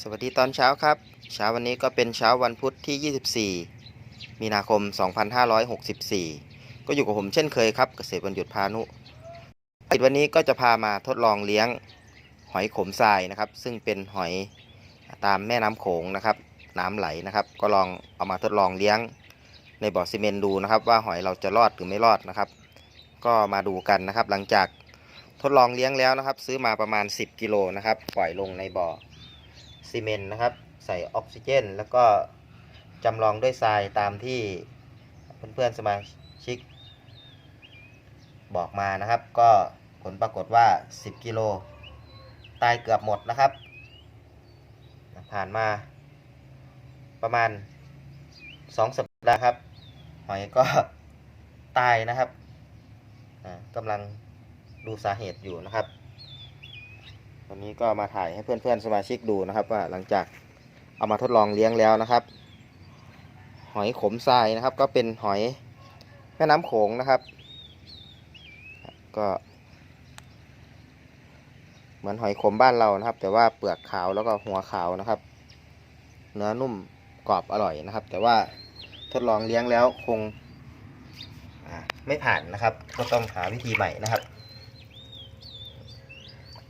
สวัสดีตอนเช้าครับ เช้าวันนี้ก็เป็นเช้าวันพุธที่ 24 มีนาคม 2564 ก็อยู่กับผมเช่นเคยครับ เกษตรวันหยุดพานุติดวันนี้ก็จะพามาทดลองเลี้ยงหอยขมทรายนะครับ ซึ่งเป็นหอยตามแม่น้ำโขงนะครับ น้ำไหลนะครับ ก็ลองเอามาทดลองเลี้ยงในบ่อซีเมนต์ดูนะครับ ว่าหอยเราจะรอดหรือไม่รอดนะครับ ก็มาดูกันนะครับ หลังจากทดลองเลี้ยงแล้วนะครับ ซื้อมาประมาณ 10กิโลนะครับ ปล่อยลงในบ่อ ซีเมนต์นะครับ ใส่ออกซิเจน แล้วก็จำลองด้วยทรายตามที่เพื่อนๆสมาชิก บอกมานะครับ ก็ผลปรากฏว่า 10 กิโล ตายเกือบหมดนะครับ ผ่านมาประมาณ 2 สัปดาห์ครับ หอยก็ตายนะครับกำลังดูสาเหตุอยู่นะครับ วันนี้ก็มาถ่ายให้เพื่อนๆสมาชิกดูนะครับ ว่าหลังจากเอามาทดลองเลี้ยงแล้วนะครับ หอยขมทรายนะครับ ก็เป็นหอยแม่น้ำโขงนะครับ ก็เหมือนหอยขมบ้านเรานะครับ แต่ว่าเปลือกขาวแล้วก็หัวขาวนะครับ เนื้อนุ่มกรอบอร่อยนะครับ แต่ว่าทดลองเลี้ยงแล้วคงไม่ผ่านนะครับ ก็ต้องหาวิธีใหม่นะครับ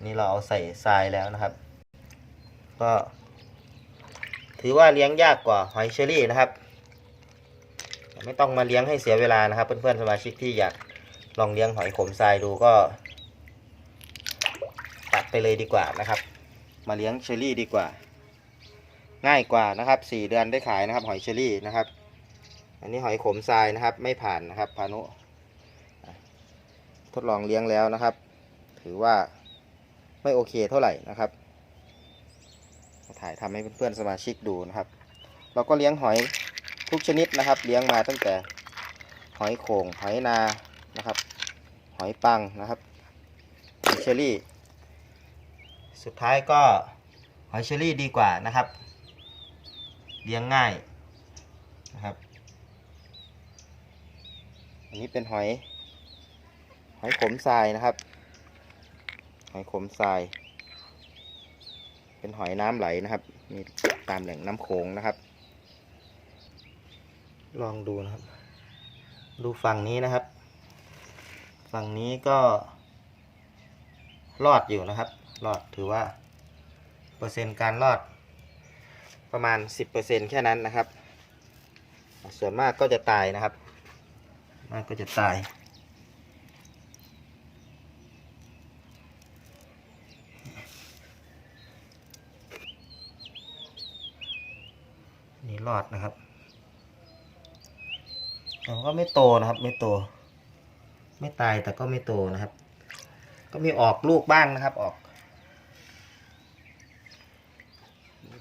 นี่เราเอาใส่ทรายแล้วนะครับ ก็ ถือว่าเลี้ยงยากกว่าหอยเชอรี่นะครับ ไม่ต้องมาเลี้ยงให้เสียเวลานะครับ เพื่อนๆสมาชิกที่อยากลองเลี้ยงหอยขมทรายดูก็ตัดไปเลยดีกว่านะครับ มาเลี้ยงเชอรี่ดีกว่า ง่ายกว่านะครับสี่เดือนได้ขายนะครับ หอยเชอรี่นะครับ อันนี้หอยขมทรายนะครับ ไม่ผ่านนะครับพานุทดลองเลี้ยงแล้วนะครับ ถือว่า ไม่โอเคเท่าไหร่นะครับ ถ่ายทำให้เพื่อนๆสมาชิกดูนะครับ เราก็เลี้ยงหอยทุกชนิดนะครับ เลี้ยงมาตั้งแต่หอยโขงหอยนานะครับ หอยปังนะครับหอยเชอรี่ สุดท้ายก็หอยเชอรี่ดีกว่านะครับ เลี้ยงง่ายนะครับ อันนี้เป็นหอย หอยขมทรายนะครับ หอยขมทราย เป็นหอยน้ำไหลนะครับมีตามแหล่งน้ำโขงนะครับ ลองดูนะครับ ดูฝั่งนี้นะครับ ฝั่งนี้ก็รอดอยู่นะครับ รอดถือว่า เปอร์เซ็นต์การรอด ประมาณ 10%แค่นั้นนะครับ ส่วนมากก็จะตายนะครับ มากก็จะตาย นี่รอดนะครับแต่ก็ไม่โตนะครับ ไม่โต ไม่ตายแต่ก็ไม่โตนะครับ ก็มีออกลูกบ้างนะครับ ออก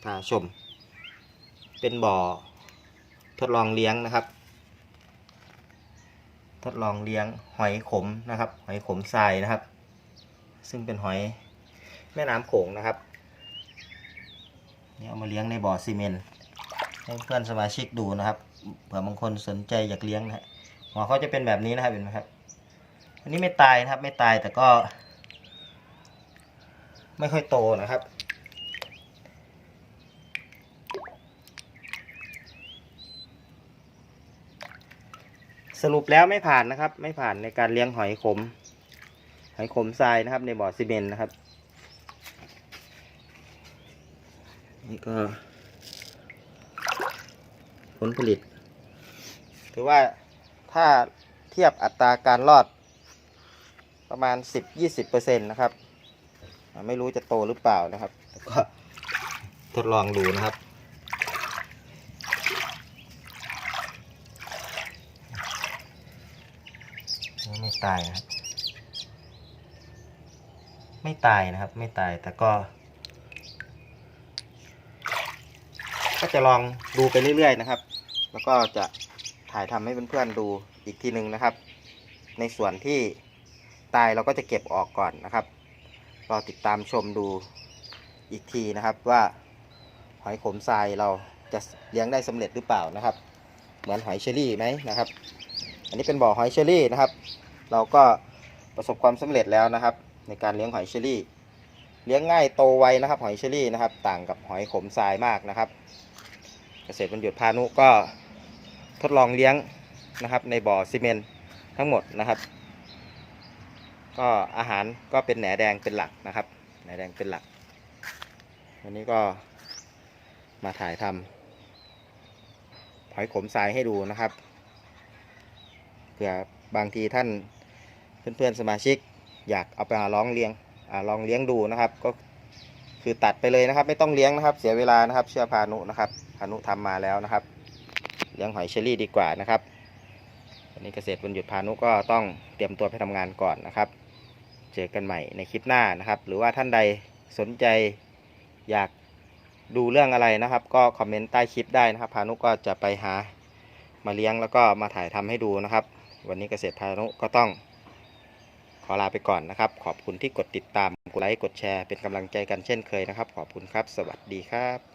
พาชม เป็นบ่อ ทดลองเลี้ยงนะครับ ทดลองเลี้ยงหอยขมนะครับ หอยขมทรายนะครับ ซึ่งเป็นหอยแม่น้ำโขงนะครับนี่เอามาเลี้ยงในบ่อซีเมนต์ ให้เพื่อนสมาชิกดูนะครับเผื่อบางคนสนใจอยากเลี้ยงนะฮะหัวเขาจะเป็นแบบนี้นะครับเห็นไหมครับ อันนี้ไม่ตายนะครับ ไม่ตายแต่ก็ ไม่ค่อยโตนะครับสรุปแล้วไม่ผ่านนะครับ ไม่ผ่านในการเลี้ยงหอยขม หอยขมทรายนะครับ ในบ่อซีเมนต์นะครับ นี่ก็ ผลผลิต ถือว่าถ้าเทียบอัตราการรอดประมาณ 10-20%นะครับ ไม่รู้จะโตหรือเปล่านะครับก็ทดลองดูนะครับ ไม่ตายนะครับ ไม่ตายนะครับ ไม่ตายแต่ก็ ก็จะลองดูไปเรื่อยๆนะครับ แล้วก็จะถ่ายทำให้เพื่อนๆดูอีกทีหนึ่งนะครับ ในส่วนที่ตายเราก็จะเก็บออกก่อนนะครับรอติดตามชมดูอีกทีนะครับว่าหอยขมทรายเราจะเลี้ยงได้สำเร็จหรือเปล่านะครับ เหมือนหอยเชอรี่ไหมนะครับ อันนี้เป็นบ่อหอยเชอรี่นะครับ เราก็ประสบความสำเร็จแล้วนะครับ ในการเลี้ยงหอยเชอรี่ เลี้ยงง่ายโตไวนะครับ หอยเชอรี่นะครับ ต่างกับหอยขมทรายมากนะครับ ษตรบรรยุทธ์พานุก็ทดลองเลี้ยงนะครับในบ่อซีเมนต์ทั้งหมดนะครับ ก็อาหารก็เป็นแหนแดงเป็นหลักนะครับแหนแดงเป็นหลัก วันนี้ก็มาถ่ายทำหอยขมทรายให้ดูนะครับเผื่อบางทีท่านเพื่อนๆสมาชิก อยากเอาไปลองเลี้ยงอลองเลี้ยงดูนะครับก็คือตัดไปเลยนะครับ ไม่ต้องเลี้ยงนะครับ เสียเวลานะครับ เชื่อพานุนะครับ พานุทำมาแล้วนะครับเลี้ยงหอยเชอรี่ดีกว่านะครับวันนี้เกษตรวันหยุดพานุก็ต้องเตรียมตัวไปทำงานก่อนนะครับ เจอกันใหม่ในคลิปหน้านะครับ หรือว่าท่านใดสนใจอยากดูเรื่องอะไรนะครับ ก็คอมเมนต์ใต้คลิปได้นะครับ พานุก็จะไปหามาเลี้ยงแล้วก็มาถ่ายทำให้ดูนะครับ วันนี้เกษตรพานุก็ต้องขอลาไปก่อนนะครับ ขอบคุณที่กดติดตาม กดไลค์ กดแชร์ เป็นกำลังใจกันเช่นเคยนะครับ ขอบคุณครับ สวัสดีครับ